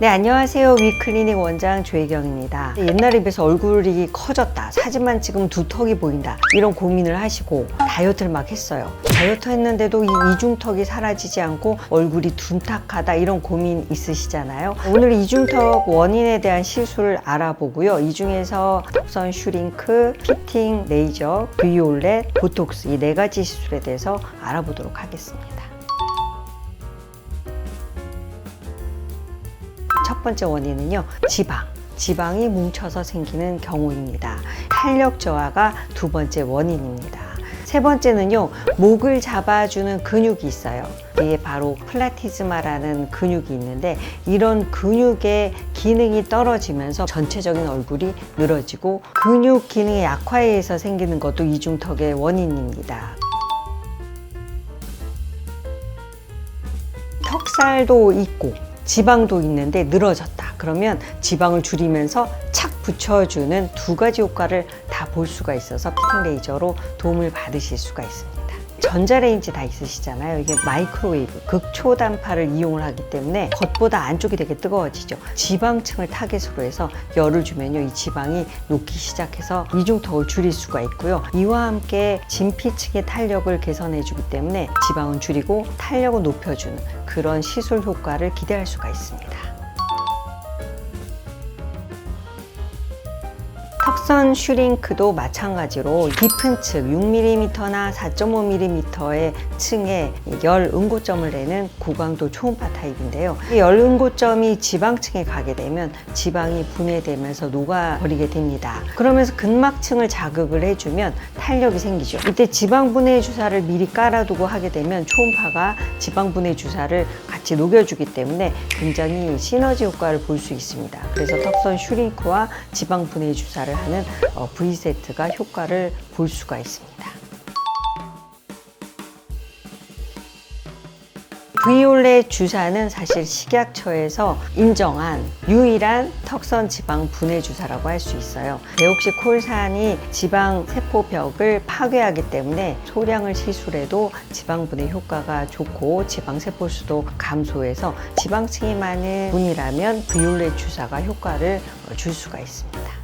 네, 안녕하세요. 위클리닉 원장 조혜경입니다. 옛날에 비해서 얼굴이 커졌다. 사진만 찍으면 두턱이 보인다. 이런 고민을 하시고 다이어트를 막 했어요. 다이어트 했는데도 이 이중턱이 사라지지 않고 얼굴이 둔탁하다. 이런 고민 있으시잖아요. 오늘 이중턱 원인에 대한 시술을 알아보고요. 이 중에서 턱선 슈링크, 피팅, 레이저, 비올렛, 보톡스 이 네 가지 시술에 대해서 알아보도록 하겠습니다. 첫 번째 원인은요, 지방. 지방이 뭉쳐서 생기는 경우입니다. 탄력 저하가 두 번째 원인입니다. 세 번째는요, 목을 잡아주는 근육이 있어요. 이게 바로 플라티즈마라는 근육이 있는데, 이런 근육의 기능이 떨어지면서 전체적인 얼굴이 늘어지고, 근육 기능의 약화에 의해서 생기는 것도 이중턱의 원인입니다. 턱살도 있고 지방도 있는데 늘어졌다. 그러면 지방을 줄이면서 착 붙여주는 두 가지 효과를 다 볼 수가 있어서 피팅 레이저로 도움을 받으실 수가 있습니다. 전자레인지 다 있으시잖아요. 이게 마이크로웨이브, 극초단파를 이용을 하기 때문에 겉보다 안쪽이 되게 뜨거워지죠. 지방층을 타겟으로 해서 열을 주면요. 이 지방이 녹기 시작해서 이중턱을 줄일 수가 있고요. 이와 함께 진피층의 탄력을 개선해 주기 때문에 지방은 줄이고 탄력을 높여주는 그런 시술 효과를 기대할 수가 있습니다. 턱선 슈링크도 마찬가지로 깊은 층 6mm나 4.5mm의 층에 열 응고점을 내는 고강도 초음파 타입인데요. 이열 응고점이 지방층에 가게 되면 지방이 분해되면서 녹아버리게 됩니다. 그러면서 근막층을 자극을 해주면 탄력이 생기죠. 이때 지방 분해 주사를 미리 깔아두고 하게 되면 초음파가 지방 분해 주사를 같이 녹여주기 때문에 굉장히 시너지 효과를 볼 수 있습니다. 그래서 턱선 슈링크와 지방 분해 주사를 하는 어, V세트가 효과를 볼 수가 있습니다. 브이올렛 주사는 사실 식약처에서 인정한 유일한 턱선 지방 분해 주사라고 할 수 있어요. 데옥시 콜산이 지방 세포벽을 파괴하기 때문에 소량을 시술해도 지방 분해 효과가 좋고 지방 세포 수도 감소해서 지방층이 많은 분이라면 브이올렛 주사가 효과를 줄 수가 있습니다.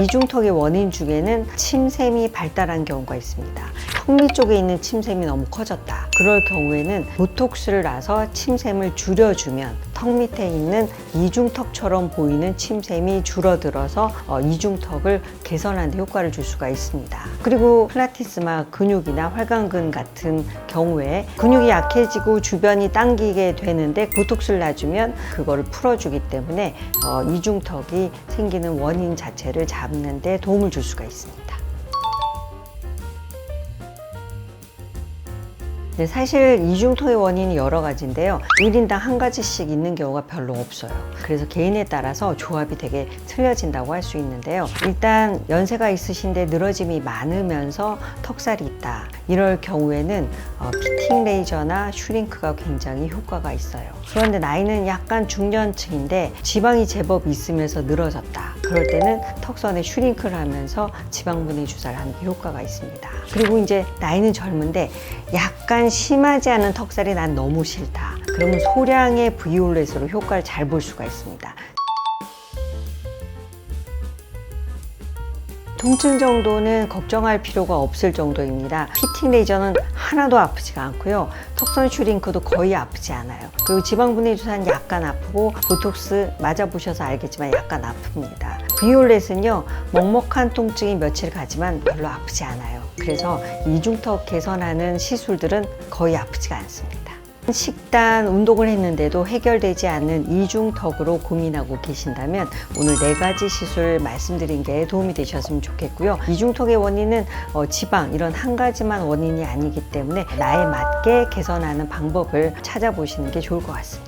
이중턱의 원인 중에는 침샘이 발달한 경우가 있습니다. 턱밑 쪽에 있는 침샘이 너무 커졌다. 그럴 경우에는 보톡스를 놔서 침샘을 줄여주면 턱 밑에 있는 이중턱처럼 보이는 침샘이 줄어들어서 어, 이중턱을 개선하는 데 효과를 줄 수가 있습니다. 그리고 플라티스마 근육이나 활강근 같은 경우에 근육이 약해지고 주변이 당기게 되는데 보톡스를 놔주면 그거를 풀어주기 때문에 어, 이중턱이 생기는 원인 자체를 잡는 데 도움을 줄 수가 있습니다. 네, 사실 이중턱의 원인이 여러 가지인데요. 1인당 한 가지씩 있는 경우가 별로 없어요. 그래서 개인에 따라서 조합이 되게 틀려진다고 할 수 있는데요. 일단 연세가 있으신데 늘어짐이 많으면서 턱살이 있다. 이럴 경우에는 어, 피팅 레이저나 슈링크가 굉장히 효과가 있어요. 그런데 나이는 약간 중년층인데 지방이 제법 있으면서 늘어졌다. 그럴 때는 턱선에 슈링크를 하면서 지방 분해 주사를 하는 게 효과가 있습니다. 그리고 이제 나이는 젊은데 약간 심하지 않은 턱살이 난 너무 싫다. 그러면 소량의 브이올렛으로 효과를 잘 볼 수가 있습니다. 통증 정도는 걱정할 필요가 없을 정도입니다. 피팅 레이저는 하나도 아프지가 않고요. 턱선 슈링크도 거의 아프지 않아요. 그리고 지방 분해 주사는 약간 아프고 보톡스 맞아보셔서 알겠지만 약간 아픕니다. 비올렛은요 먹먹한 통증이 며칠 가지만 별로 아프지 않아요. 그래서 이중턱 개선하는 시술들은 거의 아프지가 않습니다. 식단, 운동을 했는데도 해결되지 않는 이중턱으로 고민하고 계신다면 오늘 네 가지 시술 말씀드린 게 도움이 되셨으면 좋겠고요. 이중턱의 원인은 어, 지방 이런 한 가지만 원인이 아니기 때문에 나에 맞게 개선하는 방법을 찾아보시는 게 좋을 것 같습니다.